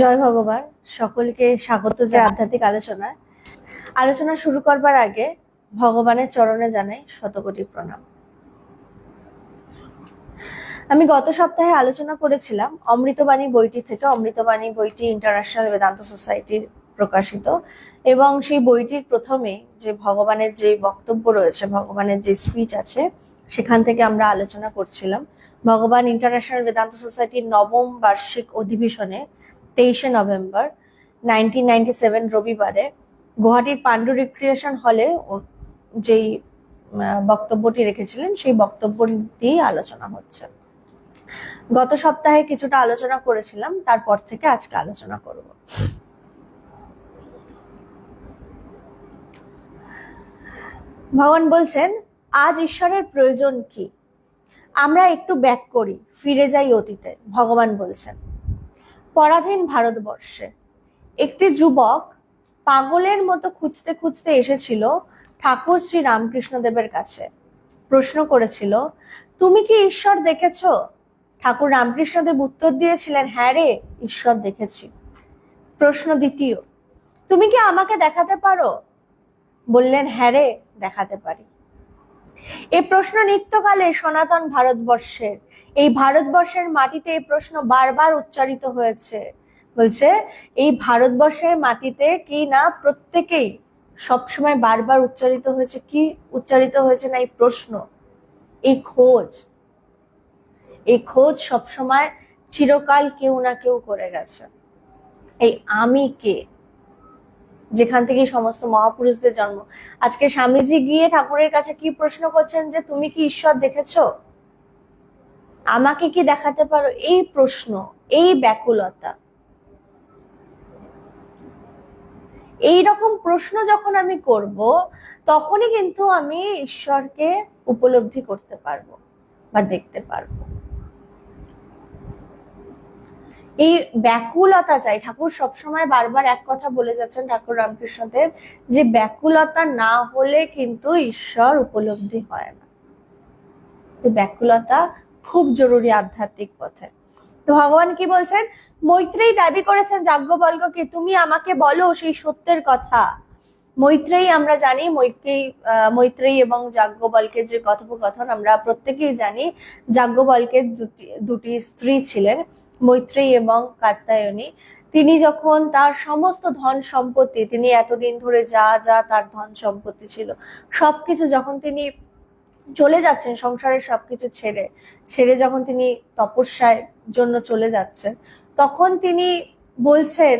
জয় ভগবান সকলকে স্বাগত যে আধ্যাত্মিক আলোচনায়। আলোচনা শুরু করবার আগে ভগবানের চরণে জানাই শতকোটি প্রণাম। আমি গত সপ্তাহে আলোচনা করেছিলাম অমৃতবাণী বইটি থেকে। অমৃতবাণী বইটি ইন্টারন্যাশনাল বেদান্ত সোসাইটির প্রকাশিত এবং সেই বইটির প্রথমে যে ভগবানের যে বক্তব্য রয়েছে ভগবানের যে স্পিচ আছে সেখান থেকে আমরা আলোচনা করছিলাম। ভগবান ইন্টারন্যাশনাল বেদান্ত সোসাইটির নবম বার্ষিক অধিবেশনে তেইশে নভেম্বর নাইনটিন নাইনটি সেভেন রবিবারে গুয়াহাটির পাণ্ডু রিক্রিয়েশন হলে যেই বক্তব্যটি রেখেছিলেন সেই বক্তব্য দিয়েই আলোচনা হচ্ছে। গত সপ্তাহে কিছুটা আলোচনা করেছিলাম, তারপর থেকে আজকে আলোচনা করব। ভগবান বলছেন, আজ ঈশ্বরের প্রয়োজন কি? আমরা একটু ব্যাক করি, ফিরে যাই অতীতে। ভগবান বলছেন। পরাধীন ভারতবর্ষে। একটি যুবক পাগলের মতো খুঁজতে খুঁজতে এসেছিল ঠাকুর শ্রী রামকৃষ্ণদেবের কাছে। প্রশ্ন করেছিল, তুমি কি ঈশ্বর দেখেছ? ঠাকুর রামকৃষ্ণদেব উত্তর দিয়েছিলেন হ্যাঁ রে, ঈশ্বর দেখেছি। প্রশ্ন দ্বিতীয়, তুমি কি আমাকে দেখাতে পারো? বললেন হ্যাঁ রে, দেখাতে পারি। এই প্রশ্ন নিত্যকালে সনাতন ভারতবর্ষের। এই ভারতবর্ষের মাটিতে এই প্রশ্ন বারবার উচ্চারিত হয়েছে। বলছে, এই ভারতবর্ষের মাটিতে কি না প্রত্যেকেই সবসময় বারবার উচ্চারিত হয়েছে, কি উচ্চারিত হয়েছে না এই প্রশ্ন? এই খোঁজ। এই খোঁজ সবসময় চিরকাল কেউ না কেউ করে গেছে। এই আমি কে? যেখান থেকে সমস্ত মহাপুরুষদের জন্ম। আজকে স্বামীজি গিয়ে ঠাকুরের কাছে কি প্রশ্ন করছেন যে, তুমি কি ঈশ্বর দেখেছ? আমাকে কি দেখাতে পারো? এই প্রশ্ন, এই ব্যাকুলতা। এই রকম প্রশ্ন যখন আমি করব, তখনই কিন্তু আমি ঈশ্বরকে উপলব্ধি করতে পারব বা দেখতে পারব। এই ব্যাকুলতা চাই। ঠাকুর সবসময় বারবার এক কথা বলে যাচ্ছেন ঠাকুর রামকৃষ্ণদেব যে ব্যাকুলতা না হলে কিন্তু ঈশ্বর উপলব্ধি হয় না। ব্যাকুলতা খুব জরুরি আধ্যাত্মিক পথে। তো ভগবান কি বলছেন? মৈত্রেয়ী দাবি করেছেন যাজ্ঞবল্ককে তুমি আমাকে বলো সেই সত্যের কথা। মৈত্রেয়ী আমরা জানি মৈত্রেয়ী আহ, মৈত্রেয়ী এবং যাজ্ঞবল্কের যে কথোপকথন আমরা প্রত্যেকেই জানি। যাজ্ঞবল্কের দুটি দুটি স্ত্রী ছিলেন। মৈত্রেয়ী এবং কাত্যায়নী, তিনি যখন তার সমস্ত ধন সম্পত্তি, তিনি এতদিন ধরে যা যা তার ধন সম্পত্তি ছিল, সবকিছু যখন তিনি চলে যাচ্ছেন, সংসারের সবকিছু ছেড়ে ছেড়ে যখন তিনি তপস্যার জন্য চলে যাচ্ছেন, তখন তিনি বলছেন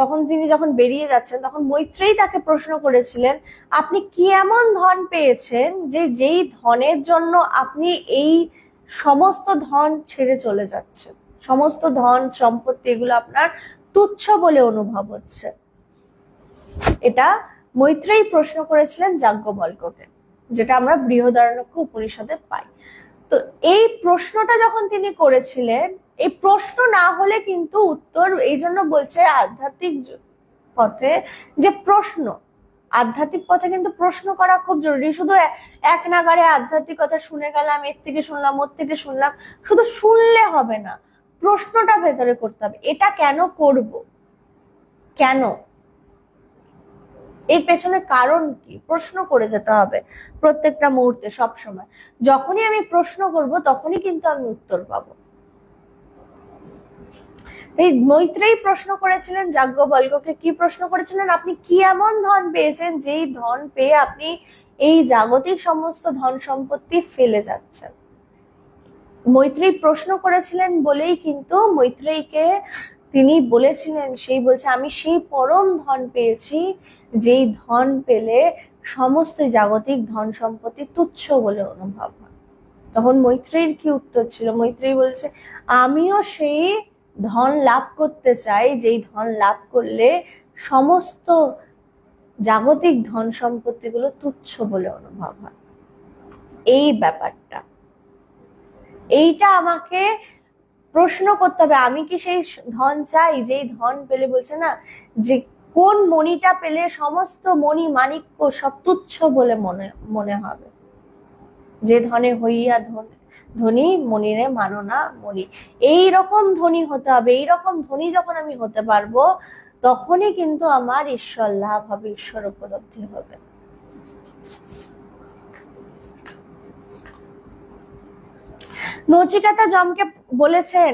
তখন তিনি যখন বেরিয়ে যাচ্ছেন, তখন মৈত্রেয়ী তাকে প্রশ্ন করেছিলেন, আপনি কি এমন ধন পেয়েছেন যে, যেই ধনের জন্য আপনি এই সমস্ত ধন ছেড়ে চলে যাচ্ছে। সমস্ত ধন, সম্পত্তি এগুলো আপনার তুচ্ছ বলে অনুভব হচ্ছে। এটা মৈত্রেই প্রশ্ন করেছিলেন যাজ্ঞবল্ককে যেটা আমরা বৃহদারণ্যক উপনিষদে পাই। তো এই প্রশ্নটা যখন তিনি করেছিলেন, এই প্রশ্ন না হলে কিন্তু উত্তর এই জন্য বলছে আধ্যাত্মিক পথে যে প্রশ্ন আধ্যাত্মিক পথে কিন্তু প্রশ্ন করা খুব জরুরি। শুধু এক নাগারে আধ্যাত্মিকতা শুনে গেলাম, এর থেকে শুনলাম, ওর থেকে শুনলাম, শুধু শুনলে হবে না, প্রশ্নটা ভেতরে করতে হবে, এটা কেন করব? কেন? এর পেছনে কারণ কি? প্রশ্ন করে যেতে হবে প্রত্যেকটা মুহূর্তে সব সময় যখনই আমি প্রশ্ন করব, তখনই কিন্তু আমি উত্তর পাবো। এই মৈত্রেয়ী প্রশ্ন করেছিলেন যাজ্ঞবল্ককে কি প্রশ্ন করেছিলেন? আপনি কি এমন ধন পেয়েছেন যেই ধন পেয়ে আপনি এই জাগতিক সমস্ত ধন সম্পত্তি ফেলে যাচ্ছেন? মৈত্রী প্রশ্ন করেছিলেন বলেই কিন্তু মৈত্রেয়ীকে তিনি বলেছিলেন, সেই বলছে, আমি সেই পরম ধন পেয়েছি যেই ধন পেলে সমস্ত জাগতিক ধন সম্পত্তি তুচ্ছ বলে অনুভব হয়। তখন মৈত্রেয়ীর কি উত্তর ছিল? মৈত্রেয়ী বলছে, আমিও সেই ধন লাভ করতে চাই, যেই ধন লাভ করলে সমস্ত জাগতিক ধন সম্পত্তিগুলো তুচ্ছ বলে অনুভব হয়। এই ব্যাপারটা। এইটা আমাকে প্রশ্ন করতে হবে, আমি কি সেই ধন চাই, যেই ধন পেলে বলছে না, যে কোন মণিটা পেলে সমস্ত মণি মাণিক্য সব তুচ্ছ বলে মনে মনে হবে। যে ধনে হইয়া ধন ধনী, মনিরে মানো না মনি এই রকম ধনী হতে হবে, এই রকম ধনী যখন আমি হতে পারব, তখনই কিন্তু আমার ঈশ্বর লাভ হবে, ঈশ্বর উপলব্ধি হবে। নচিকাতা জমকে বলেছেন,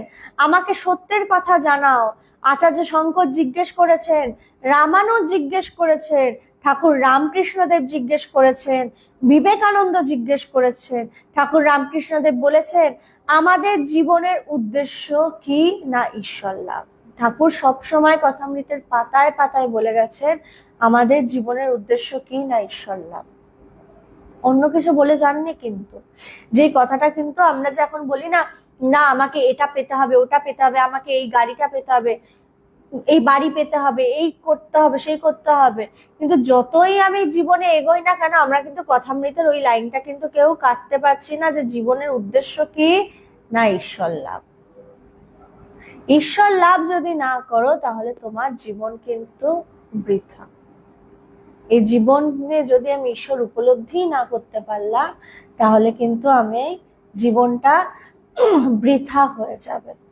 আমাকে সত্যের কথা জানাও। আচার্য শঙ্কর জিজ্ঞেস করেছেন, রামানুজ জিজ্ঞেস করেছেন, ঠাকুর রামকৃষ্ণদেব জিজ্ঞেস করেছেন বিবেকানন্দ জিজ্ঞেস করেছেন, ঠাকুর রামকৃষ্ণদেব বলেছেন, আমাদের জীবনের উদ্দেশ্য কি না ঈশ্বর লাভ? ঠাকুর সবসময় কথামৃতের পাতায় পাতায় বলে গেছেন, আমাদের জীবনের উদ্দেশ্য কি না ঈশ্বর লাভ? অন্য কিছু বলে যাননি কিন্তু। যে কথাটা কিন্তু আমরা যে এখন বলি না না, আমাকে এটা পেতে হবে, ওটা পেতে হবে, আমাকে এই গাড়িটা পেতে হবে। এই বাড়ি পেতে হবে, এই করতে হবে, সেই করতে হবে। কিন্তু যতই আমি জীবনে এগোই না কেন, আমরা কিন্তু কথামৃতের ওই লাইনটা কিন্তু কেউ কাটতে পারছি না যে জীবনের উদ্দেশ্য কি? না, ঈশ্বর লাভ। ঈশ্বর লাভ যদি না করো, তাহলে তোমার জীবন কিন্তু বৃথা। এই জীবনে যদি আমি ঈশ্বর উপলব্ধি না করতে পারলাম, তাহলে কিন্তু আমি জীবনটা বৃথা হয়ে যাবে।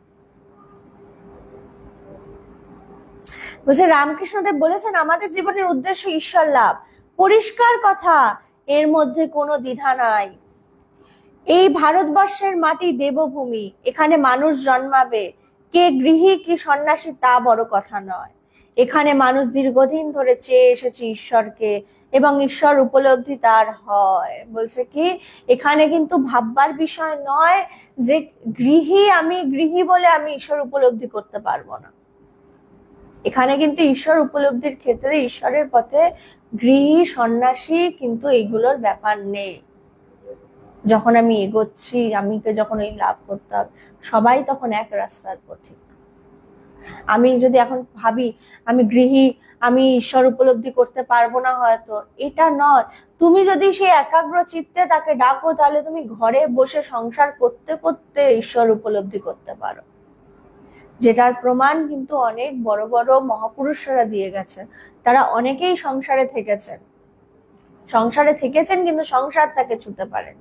বলছে, রামকৃষ্ণদেব বলেছেন, আমাদের জীবনের উদ্দেশ্য ঈশ্বর লাভ। পরিষ্কার কথা, এর মধ্যে কোনো দ্বিধা নাই। এই ভারতবর্ষের মাটি দেবভূমি, এখানে মানুষ জন্মাবে। কে গৃহী, কি সন্ন্যাসী, তা বড় কথা নয়। এখানে মানুষ দীর্ঘদিন ধরে চেয়ে এসেছে ঈশ্বরকে, এবং ঈশ্বর উপলব্ধি তার হয়। বলছে কি, এখানে কিন্তু ভাববার বিষয় নয় যে গৃহী আমি গৃহী বলে আমি ঈশ্বর উপলব্ধি করতে পারব না। এখানে কিন্তু ঈশ্বর উপলব্ধির ক্ষেত্রে ঈশ্বরের পথে গৃহী, সন্ন্যাসী কিন্তু এইগুলোর ব্যাপার নেই। যখন আমি এগোচ্ছি আমিকে যখন এই লাভ করতে সবাই তখন এক রাস্তার পথিক। আমি যদি এখন ভাবি, আমি গৃহী, আমি ঈশ্বর উপলব্ধি করতে পারব না হয়তো, এটা নয়। তুমি যদি সেই একাগ্র চিত্তে তাকে ডাকো, তাহলে তুমি ঘরে বসে সংসার করতে করতে ঈশ্বর উপলব্ধি করতে পারো। যেটার প্রমাণ কিন্তু অনেক বড় বড় মহাপুরুষরা দিয়ে গেছেন তারা অনেকেই সংসারে থেকেছেন। সংসারে থেকেছেন কিন্তু সংসার তাকে ছুতে পারেন।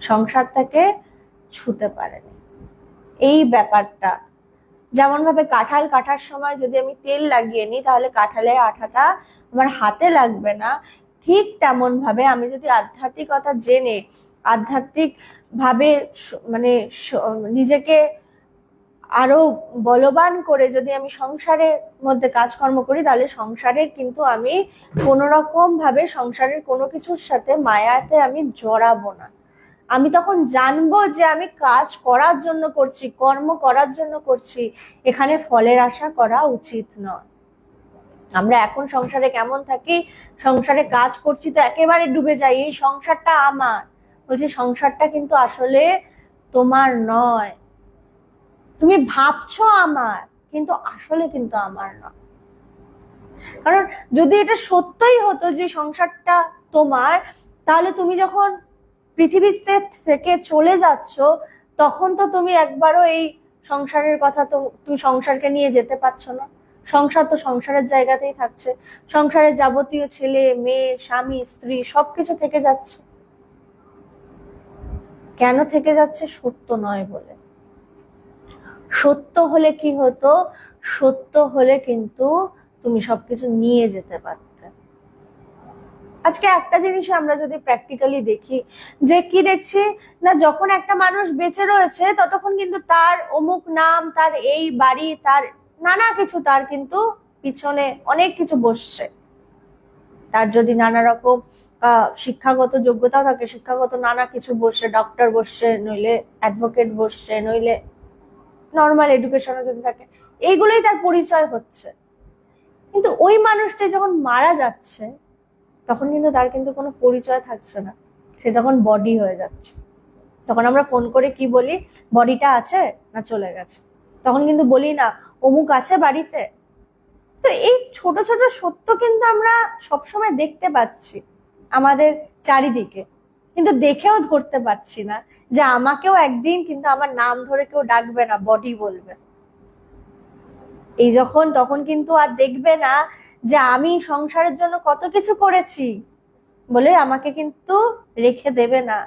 সংসার তাকে ছুতে পারেন। এই ব্যাপারটা। যেমন ভাবে কাঁঠাল কাটার সময় যদি আমি তেল লাগিয়ে নিই, তাহলে কাঁঠালের আঠাটা আমার হাতে লাগবে না। ঠিক তেমন ভাবে আমি যদি আধ্যাত্মিকতা জেনে আধ্যাত্মিক ভাবে মানে নিজেকে আরও বলবান করে যদি আমি সংসারের মধ্যে কাজকর্ম করি, তাহলে সংসারের কিন্তু আমি কোনো রকম ভাবে সংসারের কোনো কিছুর সাথে মায়াতে আমি জড়াবো না। আমি তখন জানব যে আমি কাজ করার জন্য করছি, কর্ম করার জন্য করছি, এখানে ফলের আশা করা উচিত নয়। আমরা এখন সংসারে কেমন থাকি? সংসারে কাজ করছি তো একেবারে ডুবে যাই, এই সংসারটা আমার। বলছি, সংসারটা কিন্তু আসলে তোমার নয়। তুমি ভাবছ আমার, কিন্তু আসলে কিন্তু আমার নয় কারণ যদি এটা সত্যই হতো যে সংসারটা তোমার, তাহলে তুমি যখন পৃথিবীতে থেকে চলে যাচ্ছ, তখন তো তুমি একবারও এই সংসারের কথা তো তুমি সংসারকে নিয়ে যেতে পারছ না। সংসার তো সংসারের জায়গাতেই থাকছে। সংসারের যাবতীয় ছেলে, মেয়ে, স্বামী, স্ত্রী সবকিছু থেকে যাচ্ছে। কেন থেকে যাচ্ছে সত্য নয় বলে। সত্য হলে কি হতো? সত্য হলে কিন্তু তুমি সবকিছু নিয়ে যেতে পারতে। আজকে একটা জিনিস আমরা যদি প্র্যাকটিক্যালি দেখি, যে কি দেখছি? না, যখন একটা মানুষ বেঁচে রয়েছে, ততক্ষণ কিন্তু তার অমুক নাম, তার এই বাড়ি, তার নানা কিছু তার কিন্তু পিছনে অনেক কিছু বসছে। তার যদি নানা রকম শিক্ষাগত যোগ্যতা থাকে, শিক্ষাগত নানা কিছু বসছে ডক্টর বসছে, নইলে অ্যাডভোকেট বসছে, নইলে নর্মাল এডুকেশনে যদি থাকে। এইগুলোই তার পরিচয় হচ্ছে। কিন্তু ওই মানুষটা যখন মারা যাচ্ছে, তখন কিন্তু তার কিন্তু কোনো পরিচয় থাকছে না। সে তখন বডি হয়ে যাচ্ছে। তখন আমরা ফোন করে কি বলি বডিটা আছে না চলে গেছে? তখন কিন্তু বলি, না, অমুক আছে বাড়িতে? তো এই ছোট ছোট সত্য কিন্তু আমরা সবসময় দেখতে পাচ্ছি আমাদের চারিদিকে। কিন্তু দেখেও ধরতে পারছি না। যে আমাকেও একদিন কিন্তু আমার নাম ধরে কেউ ডাকবে না বডি বলবে। এই যখন, তখন কিন্তু আর দেখবে না যে আমি সংসারের জন্য কত কিছু করেছি বলে আমাকে কিন্তু রেখে দেবে না।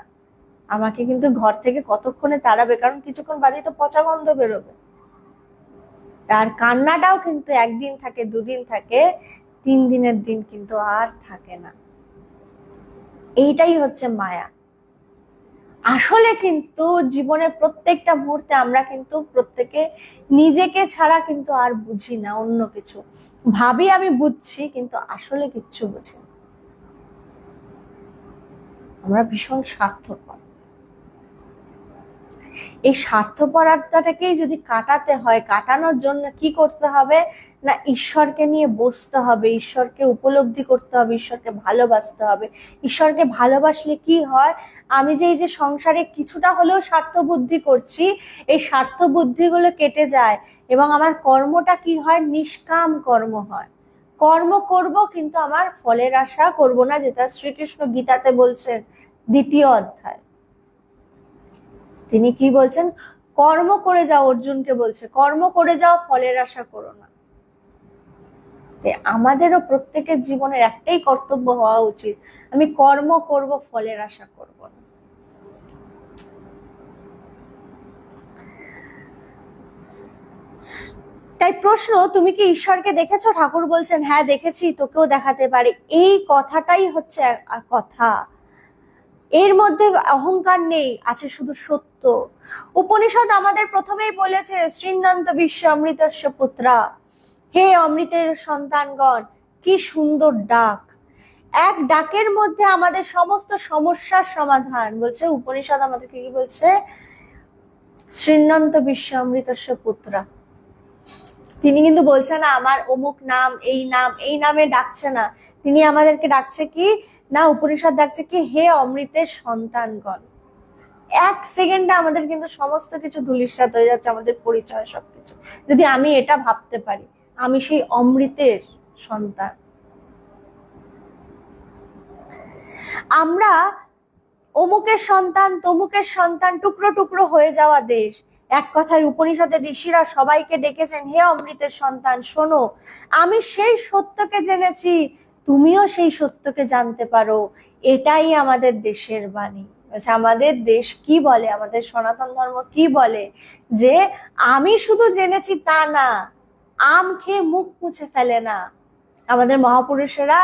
আমাকে কিন্তু ঘর থেকে কতক্ষণে তাড়াবে, কারণ কিছুক্ষণ বাদেই তো পচা গন্ধ বেরোবে। আর কান্নাটাও কিন্তু একদিন থাকে, দুদিন থাকে, তিন দিনের দিন কিন্তু আর থাকে না। এইটাই হচ্ছে মায়া। আসলে কিন্তু জীবনের প্রত্যেকটা মুহূর্তে আমরা কিন্তু প্রত্যেকে নিজেকে ছাড়া কিন্তু আর বুঝি না, অন্য কিছু। ভাবি আমি বুঝছি, কিন্তু আসলে কিচ্ছু বুঝি আমরা ভীষণ স্বার্থপর। এই স্বার্থপরতাটাকেই যদি কাটাতে হয়, কাটানোর জন্য কি করতে হবে? না, ঈশ্বরকে নিয়ে বসতে হবে, ঈশ্বরকে উপলব্ধি করতে হবে, ঈশ্বরকে ভালোবাসতে হবে। ঈশ্বরকে ভালোবাসলে কি হয়? আমি যে এই যে সংসারে কিছুটা হলেও স্বার্থ বুদ্ধি করছি, এই স্বার্থ বুদ্ধিগুলো কেটে যায় এবং আমার কর্মটা কি হয়? নিষ্কাম কর্ম হয়। কর্ম করব কিন্তু আমার ফলের আশা করব না, যেটা শ্রীকৃষ্ণ গীতাতে বলছেন, দ্বিতীয় অধ্যায়। তিনি কি বলছেন? কর্ম করে যাও অর্জুনকে বলছে, কর্ম করে যাও, ফলের আশা করো না। আমাদেরও প্রত্যেকের জীবনের একটাই কর্তব্য হওয়া উচিত, আমি কর্ম করব, ফলের আশা করব না। তাই প্রশ্ন, তুমি কি ঈশ্বরকে দেখেছ? ঠাকুর বলছেন হ্যাঁ দেখেছি, তোকেও দেখাতে পারি। এই কথাটাই হচ্ছে কথা। এর মধ্যে অহংকার নেই, আছে শুধু সত্য। উপনিষদ আমাদের প্রথমেই বলেছে শ্রীনন্ত বিশ্ব অমৃতস্য পুত্রা। হে অমৃতের সন্তানগণ, কি সুন্দর ডাক। এক ডাকের মধ্যে আমাদের সমস্ত সমস্যার সমাধান বলছে, উপনিষদ আমাদেরকে কি বলছে? শ্রীনন্ত বিশ্ব অমৃতস্য পুত্রা। তিনি কিন্তু বলছে না, আমার অমুক নাম, এই নাম, এই নামে ডাকছে না। তিনি আমাদেরকে ডাকছে কি? না, উপনিষদ ডাকছে কি? হে অমৃতের সন্তানগণ। এক সেকেন্ডে আমাদের কিন্তু সমস্ত কিছু ধুলিস্বাদ হয়ে যাচ্ছে, আমাদের পরিচয় সবকিছু। যদি আমি এটা ভাবতে পারি, আমি সেই অমৃতের সন্তান। আমরা অমুকের সন্তান, তমুকের সন্তান, টুকরো টুকরো হয়ে যাওয়া দেশ। এক কথায় উপনিষদের ঋষিরা সবাইকে ডেকেছেন, হে অমৃতের সন্তান, শোনো, আমি সেই সত্যকে জেনেছি তুমিও সেই সত্যকে জানতে পারো, এটাই আমাদের দেশের বাণী। আচ্ছা আমাদের দেশ কি বলে, আমাদের সনাতন ধর্ম কি বলে, যে আমি শুধু জেনেছি তা না, আম খেয়ে মুখ মুছে ফেলে না। আমাদের মহাপুরুষেরা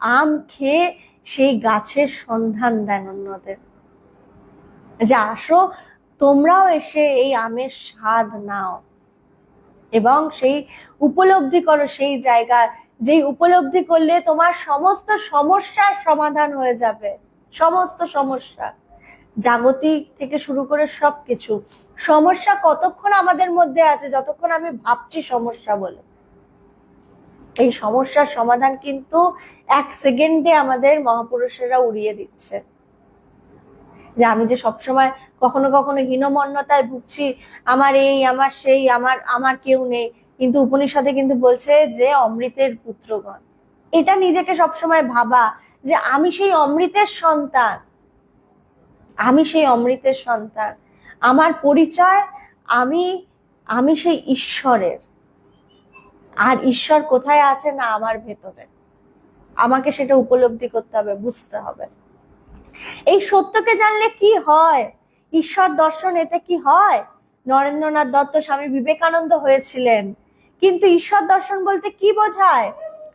আম খেয়ে সেই গাছের সন্ধান দেন অন্যদের। যে আসো, তোমরাও এসে এই আমের স্বাদ নাও। এবং সেই উপলব্ধি করো সেই জায়গা যেই উপলব্ধি করলে তোমার সমস্ত সমস্যার সমাধান হয়ে যাবে। সমস্ত সমস্যা। জাগতিক থেকে শুরু করে সব কিছু সমস্যা কতক্ষণ আমাদের মধ্যে আছে, যতক্ষণ আমি ভাবছি সমস্যা বলে। এই সমস্যার সমাধান কিন্তু এক সেকেন্ডে আমাদের মহাপুরুষেরা উড়িয়ে দিচ্ছে। যে আমি যে সবসময় কখনো কখনো হীনমন্যতায় ভুগছি, আমার এই, আমার সেই, আমার আমার কেউ নেই। কিন্তু উপনিষদে কিন্তু বলছে যে অমৃতের পুত্রগণ। এটা নিজেকে সবসময় ভাবা যে আমি সেই অমৃতের সন্তান। আমি সেই অমৃতের সন্তান। আমার পরিচয় আমি আমি সেই ঈশ্বরের। আর ঈশ্বর কোথায় আছে না আমার ভেতরে? আমাকে সেটা উপলব্ধি করতে হবে, বুঝতে হবে। এই সত্যকে জানলে কি হয়? ঈশ্বর দর্শন এতে কি হয়? নরেন্দ্রনাথ দত্ত স্বামী বিবেকানন্দ হয়েছিলেন। কিন্তু ঈশ্বর দর্শন বলতে কি বোঝায়?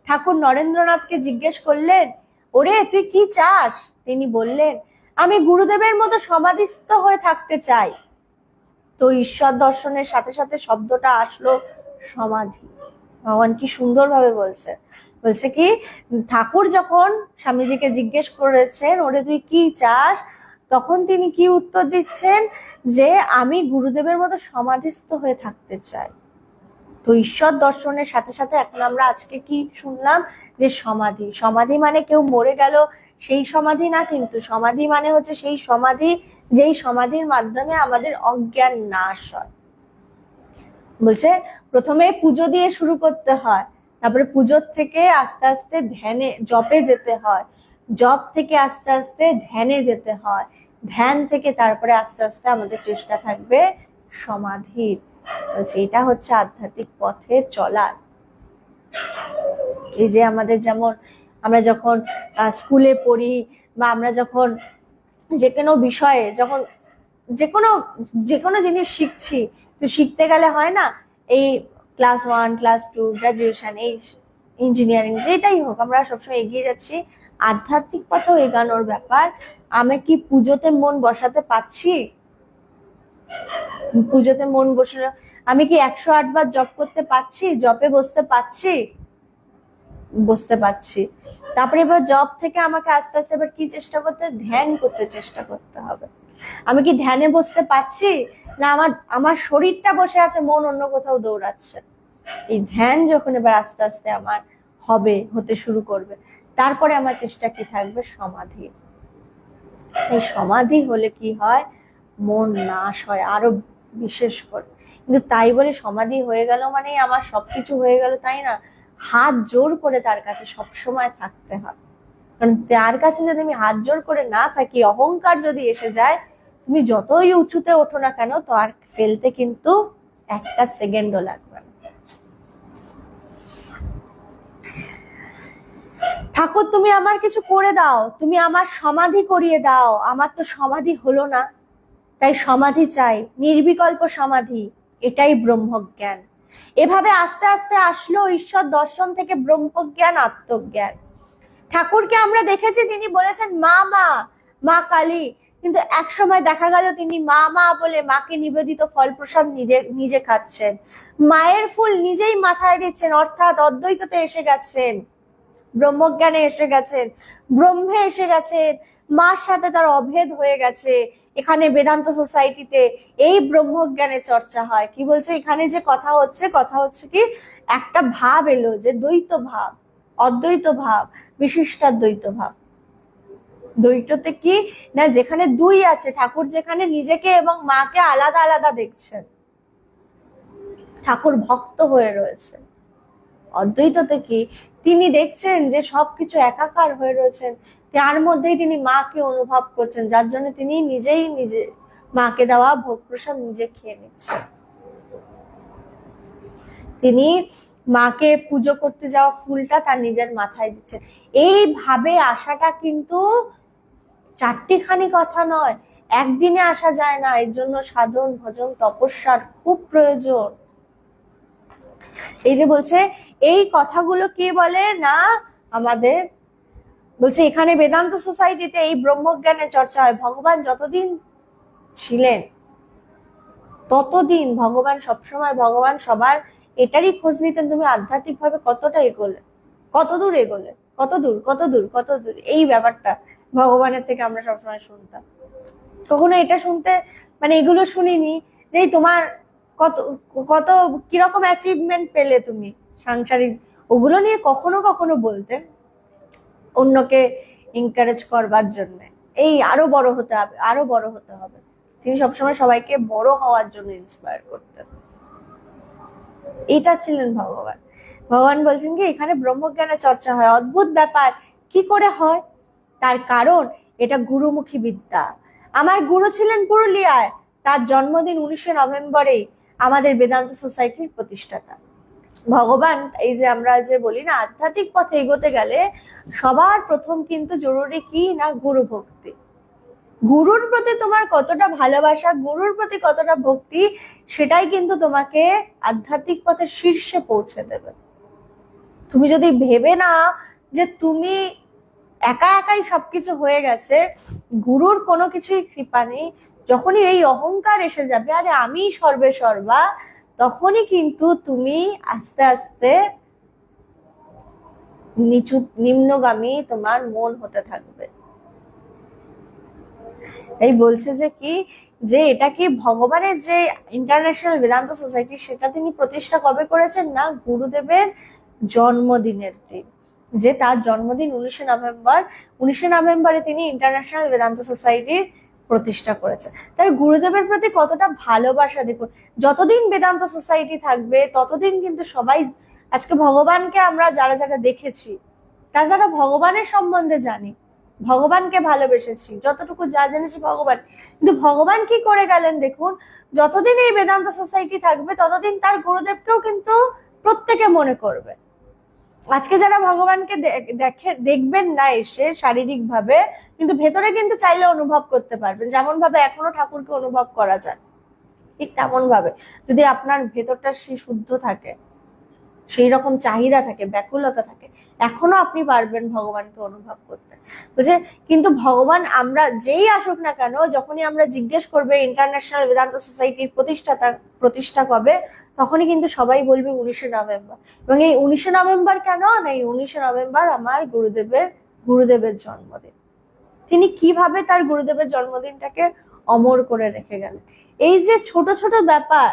ঠাকুর নরেন্দ্রনাথকে জিজ্ঞেস করলেন, ওরে, তুই কি চাস? তিনি বললেন, আমি গুরুদেবের মতো সমাধিস্থ হয়ে থাকতে চাই। তো ঈশ্বর দর্শনের সাথে সাথে শব্দটা আসলো সমাধি। ভগবান কি সুন্দরভাবে বলছে? বলছে কি, ঠাকুর যখন স্বামীজিকে জিজ্ঞেস করেছেন, ওরে, তুই কি চাস? তখন তিনি কি উত্তর দিচ্ছেন? যে, আমি গুরুদেবের মতো সমাধিস্থ হয়ে থাকতে চাই। তো ঈশ্বর দর্শনের সাথে সাথে এখন আমরা আজকে কি শুনলাম? যে সমাধি। সমাধি মানে কেউ মরে গেল, সেই সমাধি না কিন্তু সমাধি মানে হচ্ছে সেই সমাধি যেই সমাধির মাধ্যমে আমাদের অজ্ঞান নাশ হয়। বলছে, প্রথমে পুজো দিয়ে শুরু করতে হয়, তারপরে পুজোর থেকে আস্তে আস্তে ধ্যানে, জপে যেতে হয়, জপ থেকে আস্তে আস্তে ধ্যানে যেতে হয়, ধ্যান থেকে তারপরে আস্তে আস্তে আমাদের চেষ্টা থাকবে সমাধির। এটা হচ্ছে আধ্যাত্মিক পথে চলার। এই যে আমাদের যেমন, আমরা যখন স্কুলে পড়ি বা আমরা যখন যে কোনো বিষয়ে যখন যে কোনো যে কোনো জিনিস শিখছি, তো শিখতে গেলে হয় না এই class one, class two graduation এই ইঞ্জিনিয়ারিং যেটাই হোক, আমরা সবসময় এগিয়ে যাচ্ছি। আধ্যাত্মিক পথেও এগানোর ব্যাপার। আমি কি পুজোতে মন বসাতে পাচ্ছি পুজোতে মন বসে আমি কি একশো আট বার জব করতে পাচ্ছি জবে বসতে পাচ্ছি বসতে পাচ্ছি তারপরে এবার জব থেকে আমাকে আস্তে আস্তে এবার কি চেষ্টা করতে ধ্যান করতে চেষ্টা করতে হবে। আমি কি ধ্যানে বসতে পাচ্ছি না, আমার আমার শরীরটা বসে আছে, মন অন্য কোথাও দৌড়াচ্ছে। এই ধ্যান যখন এবার আস্তে আস্তে আমার হবে, হতে শুরু করবে, তারপরে আমার চেষ্টা কি থাকবে? সমাধি। এই সমাধি হলে কি হয়? মন নাশ হয়, আরও বিশেষ করে। কিন্তু তাই বলে সমাধি হয়ে গেল মানে আমার সবকিছু হয়ে গেল, তাই না? হাত জোর করে তার কাছে সব সময় থাকতে হয় কারণ তার কাছে যদি আমি হাত জোর করে না থাকি, অহংকার যদি এসে যায়, তুমি যতই উঁচুতে ওঠো না কেন, তো আর ফেলতে কিন্তু একটা সেকেন্ডও লাগবে ঠাকুর, তুমি আমার কিছু করে দাও। তুমি আমার সমাধি করিয়ে দাও। আমার তো সমাধি হলো না। তাই সমাধি চাই, নির্বিকল্প সমাধি, এটাই ব্রহ্মজ্ঞান। এভাবে আস্তে আস্তে আসলো ঈশ্বর দর্শন থেকে ব্রহ্মজ্ঞান, আত্মজ্ঞান। ঠাকুরকে আমরা দেখেছি, তিনি বলেছেন, মা মা মা কালী। কিন্তু এক সময় দেখা গেল, তিনি মা মা বলে মাকে নিবেদিত ফল প্রসাদ নিজে নিজে খাচ্ছেন। মায়ের ফুল নিজেই মাথায় দিচ্ছেন, অর্থাৎ অদ্বৈততে এসে গেছেন, ব্রহ্মজ্ঞানে এসে গেছেন, ব্রহ্মে এসে গেছেন, মার সাথে তার অভেদ হয়ে গেছে। এখানে বেদান্ত সোসাইটিতে এই ব্রহ্মজ্ঞানে চর্চা হয়। কি বলছে? এখানে যে কথা হচ্ছে কথা হচ্ছে কি? একটা ভাব এলো যে দ্বৈত ভাব, অদ্বৈত ভাব বিশিষ্টাদ্বৈত ভাব। দ্বৈততে কি? না, যেখানে দুই আছে, ঠাকুর যেখানে নিজেকে এবং মাকে আলাদা আলাদা দেখছেন। ঠাকুর ভক্ত হয়ে রয়েছে অদ্বৈততে কি? তিনি দেখছেন যে সবকিছু একাকার হয়ে রয়েছেন। তার মধ্যেই তিনি মাকে অনুভব করছেন, যার জন্য তিনি নিজেই নিজে মাকে দেওয়া ভোগ প্রসাদ নিজে খেয়ে নিচ্ছেন। তিনি মাকে পুজো করতে যাওয়া ফুলটা তার নিজের মাথায় দিচ্ছেন। এইভাবে আসাটা কিন্তু চারটিখানি কথা নয়, একদিনে আসা যায় না, এর জন্য সাধন, ভজন, তপস্যার খুব প্রয়োজন। এই যে বলছে, এই কথাগুলো কে বলে? না, আমাদের বলছে, এখানে বেদান্ত সোসাইটিতে এই ব্রহ্মজ্ঞানের চর্চা হয়। ভগবান যতদিন ছিলেন, ততদিন ভগবান সবসময়, ভগবান সবার এটারই খোঁজ নিতেন তুমি আধ্যাত্মিক ভাবে কতটা এগোলে কত দূর এগোলে কত দূর কত দূর কত দূর এই ব্যাপারটা ভগবানের থেকে আমরা সবসময় শুনতাম। কখনো এটা শুনতে মানে এগুলো শুনিনি যে তোমার কত কত কীরকম অ্যাচিভমেন্ট পেলে তুমি সাংসারিক, ওগুলো নিয়ে কখনো কখনো বলতেন। অন্যকে এনকারেজ করবার জন্য। এই আরও বড় হতে হবে, আরও বড় হতে হবে। তিনি সবসময় সবাইকে বড় হওয়ার জন্য ইন্সপায়ার করতেন। এটা ছিলেন ভগবান। ভগবান বলছেন কি, এখানে ব্রহ্মজ্ঞানের চর্চা হয়। অদ্ভুত ব্যাপার। কি করে হয়? তার কারণ, এটা গুরুমুখী বিদ্যা। আমার গুরু ছিলেন পুরুলিয়ায়। তার জন্মদিন উনিশে নভেম্বরেই আমাদের বেদান্ত সোসাইটির প্রতিষ্ঠাতা। ভগবান, এই যে আমরা যে বলি না, আধ্যাত্মিক পথে এগোতে গেলে সবার প্রথম কিন্তু জরুরি কি না গুরু ভক্তি। গুরুর প্রতি তোমার কতটা ভালোবাসা, গুরুর প্রতি কতটা ভক্তি, সেটাই কিন্তু তোমাকে আধ্যাত্মিক পথে শীর্ষে পৌঁছে দেবে। তুমি যদি ভেবে না যে তুমি একা একাই সবকিছু হয়ে গেছে, গুরুর কোনো কিছুই কৃপা নেই, যখনই এই অহংকার এসে যাবে, আরে আমি সর্বে সর্বা তখনই কিন্তু তুমি আস্তে আস্তে নিচু, নিম্নগামী তোমার মন হতে থাকবে। তাই বলছে যে কি, যে এটা কি ভগবানের যে ইন্টারন্যাশনাল বেদান্ত সোসাইটি সেটা তিনি প্রতিষ্ঠা কবে করেছেন না? গুরুদেবের জন্মদিনের দিন। যে তার জন্মদিন উনিশে নভেম্বর, উনিশে নভেম্বরে তিনি ইন্টারন্যাশনাল বেদান্ত সোসাইটির প্রতিষ্ঠা করেছে। তাই গুরুদেবের প্রতি কতটা ভালোবাসা, দেখুন, যতদিন বেদান্ত সোসাইটি থাকবে, ততদিন কিন্তু সবাই আজকে ভগবানকে আমরা যারা যারা দেখেছি, তারা যারা ভগবানের সম্বন্ধে জানি, ভগবানকে ভালোবেসেছি, যতটুকু যা জেনেছি ভগবান। কিন্তু ভগবান কি করে গেলেন, দেখুন, যতদিন এই বেদান্ত সোসাইটি থাকবে, ততদিন তার গুরুদেবকেও কিন্তু প্রত্যেকে মনে করবে। আজকে যারা ভগবানকে দেখে, দেখবেন না এসে শারীরিক ভাবে কিন্তু ভেতরে কিন্তু চাইলে অনুভব করতে পারবেন। যেমন ভাবে এখনও ঠাকুরকে অনুভব করা যায়, ঠিক তেমন ভাবে যদি আপনার ভেতরটা সে শুদ্ধ থাকে, সেই রকম চাহিদা থাকে, ব্যাকুলতা থাকে এখনও আপনি পারবেন ভগবানকে অনুভব করতে। বুঝে কিন্তু ভগবান আমরা যেই আসুক না কেন, যখনই আমরা জিজ্ঞেস করবে ইন্টারন্যাশনাল বেদান্ত সোসাইটির প্রতিষ্ঠাতা প্রতিষ্ঠা কবে তখনই কিন্তু সবাই বলবে উনিশে নভেম্বর। এবং এই উনিশে নভেম্বর কেন? না, এই উনিশে নভেম্বর আমার গুরুদেবের গুরুদেবের জন্মদিন। তিনি কীভাবে তার গুরুদেবের জন্মদিনটাকে অমর করে রেখে গেলেন? এই যে ছোট ছোট ব্যাপার,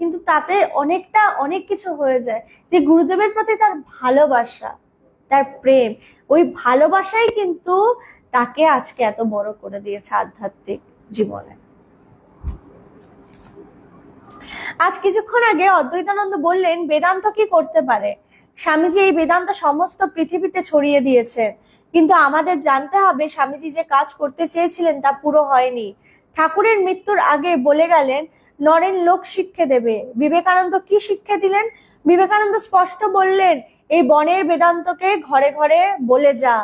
কিন্তু তাতে অনেকটা অনেক কিছু হয়ে যায় যে গুরুদেবের প্রতি তার ভালোবাসা তার প্রেম। ওই ভালোবাসাই কিন্তু তাকে আজকে এত বড় করে দিয়েছে আধ্যাত্মিক জীবনে। আজ কিছুক্ষণ আগে অদ্বৈতানন্দ বললেন, বেদান্ত কি করতে পারে? স্বামীজি এই বেদান্ত সমস্ত পৃথিবীতে ছড়িয়ে দিয়েছেন কিন্তু আমাদের জানতে হবে, স্বামীজি যে কাজ করতে চেয়েছিলেন তা পুরো হয়নি। ঠাকুরের মৃত্যুর আগে বলে গেলেন, নরেন লোক শিক্ষা দেবে। বিবেকানন্দ কি শিক্ষা দিলেন? বিবেকানন্দ স্পষ্ট বললেন এই বনের বেদান্তকে ঘরে ঘরে বলে যা।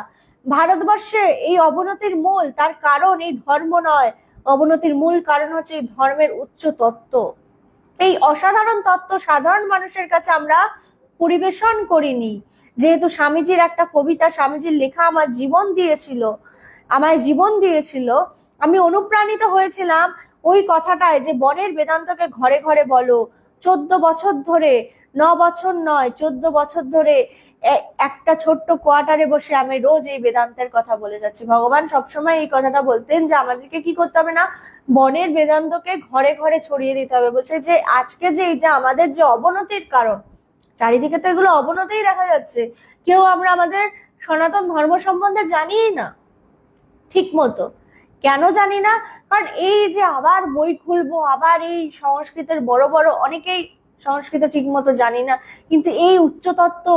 ভারতবর্ষে এই অবনতির মূল, তার কারণ এই ধর্ম নয়। অবনতির মূল কারণ হচ্ছে এই ধর্মের উচ্চ তত্ত্ব। এই অসাধারণ তত্ত্ব সাধারণ মানুষের কাছে আমরা পরিবেশন করিনি। যেহেতু স্বামীজির একটা কবিতা, স্বামীজির লেখা আমার জীবন দিয়েছিল, আমায় জীবন দিয়েছিল, আমি অনুপ্রাণিত হয়েছিলাম ওই কথাটায় যে বনের বেদান্তকে ঘরে ঘরে বলো, চোদ্দ বছর ধরে ন বছর নয়, চোদ্দ বছর ধরে একটা ছোট্ট কোয়ার্টারে বসে আমি রোজ এই বেদান্তের কথা বলে যাচ্ছি। ভগবান সবসময় এই কথাটা বলতেন যে, আমাদেরকে কি করতে হবে না? বনের বেদান্তকে ঘরে ঘরে ছড়িয়ে দিতে হবে। বলছে যে, আজকে যে এই যে আমাদের যে অবনতির কারণ, চারিদিকে তো এগুলো অবনতিই দেখা যাচ্ছে। কেউ আমরা আমাদের সনাতন ধর্ম সম্বন্ধে জানিই না, ঠিক মতো। কেন জানি না? কারণ এই যে আবার বই খুলবো, আবার এই সংস্কৃতের বড় বড় অনেকেই সংস্কৃত ঠিক মতো জানি না, কিন্তু এই উচ্চতত্ত্ব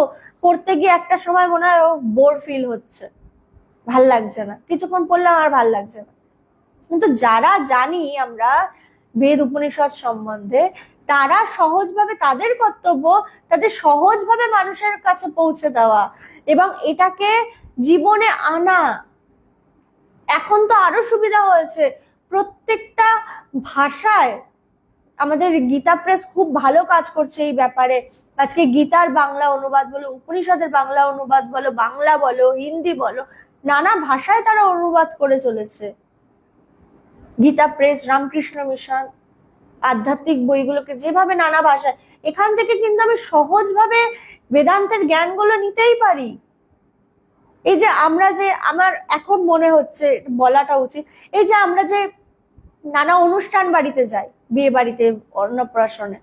পড়তে গিয়ে একটা সময় মনে হয় বোর ফিল হচ্ছে। ভালো লাগছে না। কিছুক্ষণ পড়লাম আর ভালো লাগছে না। কিন্তু যারা জানি আমরা বেদ, উপনিষদ সম্বন্ধে, তারা সহজভাবে তাদের কর্তব্য, তাদের সহজভাবে মানুষের কাছে পৌঁছে দেওয়া এবং এটাকে জীবনে আনা। এখন তো আরও সুবিধা হয়েছে। প্রত্যেকটা ভাষায় আমাদের গীতা প্রেস খুব ভালো কাজ করছে এই ব্যাপারে। আজকে গীতার বাংলা অনুবাদ বলো, উপনিষদের বাংলা অনুবাদ বলো, বাংলা বলো, হিন্দি বলো, নানা ভাষায় তারা অনুবাদ করে চলেছে। গীতা প্রেস রামকৃষ্ণ মিশন, আধ্যাত্মিক বইগুলোকে যেভাবে নানা ভাষায়, এখান থেকে কিন্তু আমি সহজভাবে বেদান্তের জ্ঞানগুলো নিতেই পারি। এই যে আমরা যে, আমার এখন মনে হচ্ছে বলাটা উচিত, এই যে আমরা যে নানা অনুষ্ঠান বাড়িতে যাই বিয়ে বাড়িতে অন্নপ্রাশনে।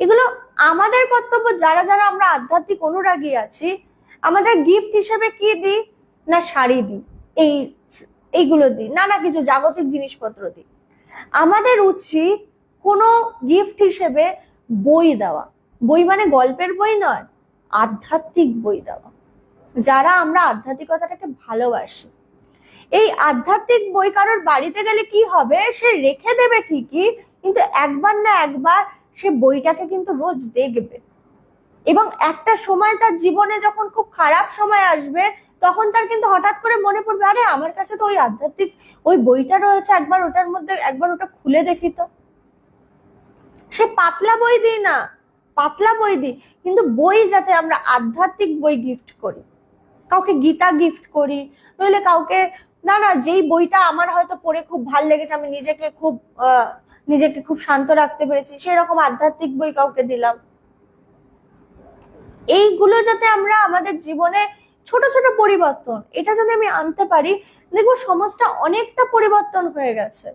এগুলো আমাদের কর্তব্য, যারা যারা আমরা আধ্যাত্মিক অনুরাগী আছি, আমাদের গিফট হিসেবে কি দিই? না শাড়ি দিই। এই, এইগুলো দিই। নানা কিছু জাগতিক জিনিসপত্র দিই। আমাদের উচিত কোনো গিফট হিসেবে বই দেওয়া। বই মানে গল্পের বই নয়, আধ্যাত্মিক বই দেওয়া। যারা আমরা আধ্যাত্মিকতাটাকে ভালোবাসি। এই আধ্যাত্মিক বই কারোর বাড়িতে গেলে কি হবে? সে রেখে দেবে ঠিকই কিন্তু একবার না একবার সে বইটাকে কিন্তু রোজ দেখবে। এবং একটা সময় তার জীবনে যখন খুব খারাপ সময় আসবে, তখন তার কিন্তু হঠাৎ করে মনে পড়বে, আরে, আমার কাছে তো ওই আধ্যাত্মিক, ওই বইটা রয়েছে, একবার ওটার মধ্যে, একবার ওটা খুলে দেখি তো। সে পাতলা বই দিই না, পাতলা বই দিই, কিন্তু বই যাতে আমরা আধ্যাত্মিক বই গিফট করি, কাউকে গীতা গিফট করি, নইলে কাউকে, না না, যেই বইটা আমার হয়তো পড়ে খুব ভালো লেগেছে, আমি নিজেকে খুব নিজেকে খুব শান্ত রাখতে পেরেছি, সেরকম আধ্যাত্মিক বই কাউকে দিলাম। এইগুলো যাতে আমরা আমাদের জীবনে ছোট ছোট পরিবর্তন, এটা যদি আমি আনতে পারি, দেখব সমাজটা অনেকটা পরিবর্তন হয়ে গেছে।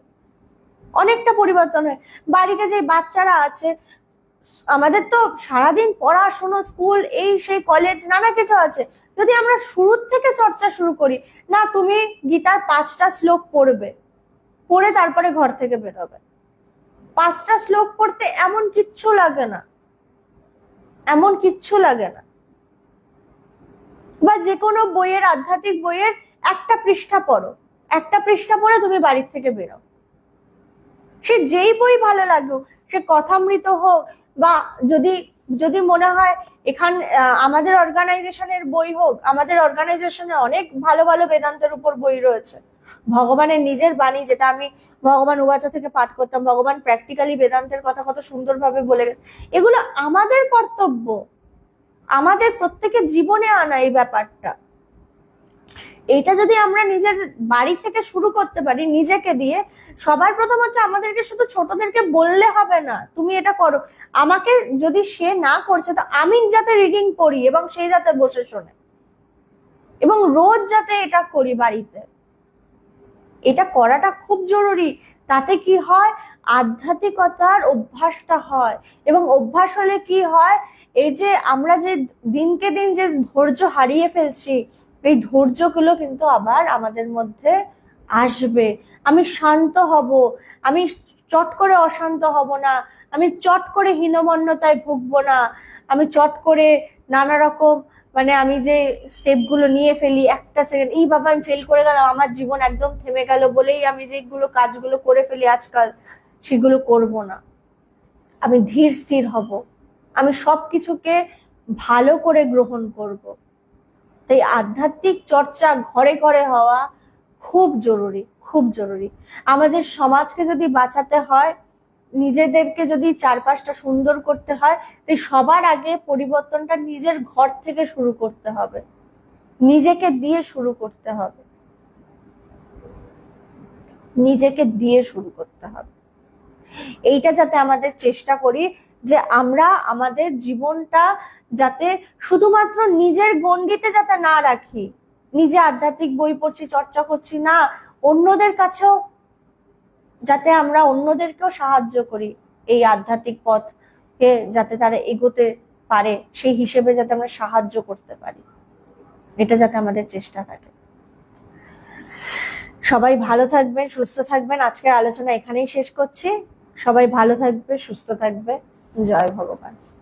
অনেকটা পরিবর্তন হয়, বাড়িতে যে বাচ্চারা আছে, আমাদের তো সারাদিন পড়াশোনা, স্কুল, এই সেই কলেজ, নানা কিছু আছে। যদি আমরা শুরুর থেকে চর্চা শুরু করি, না তুমি গীতার পাঁচটা শ্লোক পড়বে, পড়ে তারপরে ঘর থেকে বেরোবে পাঁচটা শ্লোক পড়তে এমন কিচ্ছু লাগে না। এমন কিচ্ছু লাগে না। বা যে কোনো বইয়ের, আধ্যাত্মিক বইয়ের একটা পৃষ্ঠা পড়ো। একটা পৃষ্ঠা পড়ে তুমি বাড়ির থেকে বেরো সে যেই বই ভালো লাগুক, সে কথামৃত হোক বা যদি যদি মনে হয় এখান আমাদের অর্গানাইজেশনের বই হোক, আমাদের অর্গানাইজেশনে অনেক ভালো ভালো বেদান্তের উপর বই রয়েছে। ভগবানের নিজের বাণী যেটা আমি ভগবান উবাচা থেকে পাঠ করতাম, ভগবান প্র্যাকটিক্যালি বেদান্তের কথা কত সুন্দরভাবে বলে গেছে। এগুলো আমাদের কর্তব্য। আমাদের প্রত্যেকের জীবনে আনা এই ব্যাপারটা। এটা যদি আমরা নিজের বাড়ি থেকে শুরু করতে পারি, নিজেকে দিয়ে, সবার প্রথম হচ্ছে আমাদেরকে শুধু ছোটদেরকে বললে হবে না, তুমি এটা করো। আমাকে যদি সে না করছে, তো আমি যাতে রিডিং করি এবং সে যাতে বসে শোনে। এবং রোজ যাতে এটা করি বাড়িতে। এটা করাটা খুব জরুরি। তাতে কি হয়? আধ্যাত্মিকতার অভ্যাসটা হয়। এবং অভ্যাস হলে কি হয়? এই যে আমরা যে দিনকে দিন যে ধৈর্য হারিয়ে ফেলছি, এই ধৈর্যগুলো কিন্তু আবার আমাদের মধ্যে আসবে। আমি শান্ত হব, আমি চট করে অশান্ত হব না, আমি চট করে হীনমন্যতায় ভুগবো না, আমি চট করে নানা রকম মানে আমি যে স্টেপগুলো নিয়ে ফেলি, একটা সেকেন্ড এই বাবা, আমি ফেল করে গেলাম, আমার জীবন একদম থেমে গেল বলেই আমি যেগুলো কাজগুলো করে ফেলি আজকাল, সেগুলো করব না। আমি ধীর স্থির হব। আমি সব কিছুকে ভালো করে গ্রহণ করব। তাই আধ্যাত্মিক চর্চা ঘরে ঘরে হওয়া খুব জরুরি খুব জরুরি। আমাদের সমাজকে যদি বাঁচাতে হয় নিজেদেরকে যদি চারপাশটা সুন্দর করতে হয়, তাই সবার আগে পরিবর্তনটা নিজের ঘর থেকে শুরু করতে হবে। নিজেকে দিয়ে শুরু করতে হবে। নিজেকে দিয়ে শুরু করতে হবে। এইটা যাতে আমাদের চেষ্টা করি যে আমরা আমাদের জীবনটা যাতে শুধুমাত্র নিজের গণ্ডিতে যাতে না রাখি। নিজে আধ্যাত্মিক বই পড়ছি, চর্চা করছি, না, অন্যদের কাছেও যাতে আমরা অন্যদেরকেও সাহায্য করি এই আধ্যাত্মিক পথকে যাতে তারা এগোতে পারে, সেই হিসেবে যাতে আমরা সাহায্য করতে পারি। এটা যাতে আমাদের চেষ্টা থাকে। সবাই ভালো থাকবেন, সুস্থ থাকবেন। আজকের আলোচনা এখানেই শেষ করছি। সবাই ভালো থাকবে, সুস্থ থাকবে। জয় ভগবান।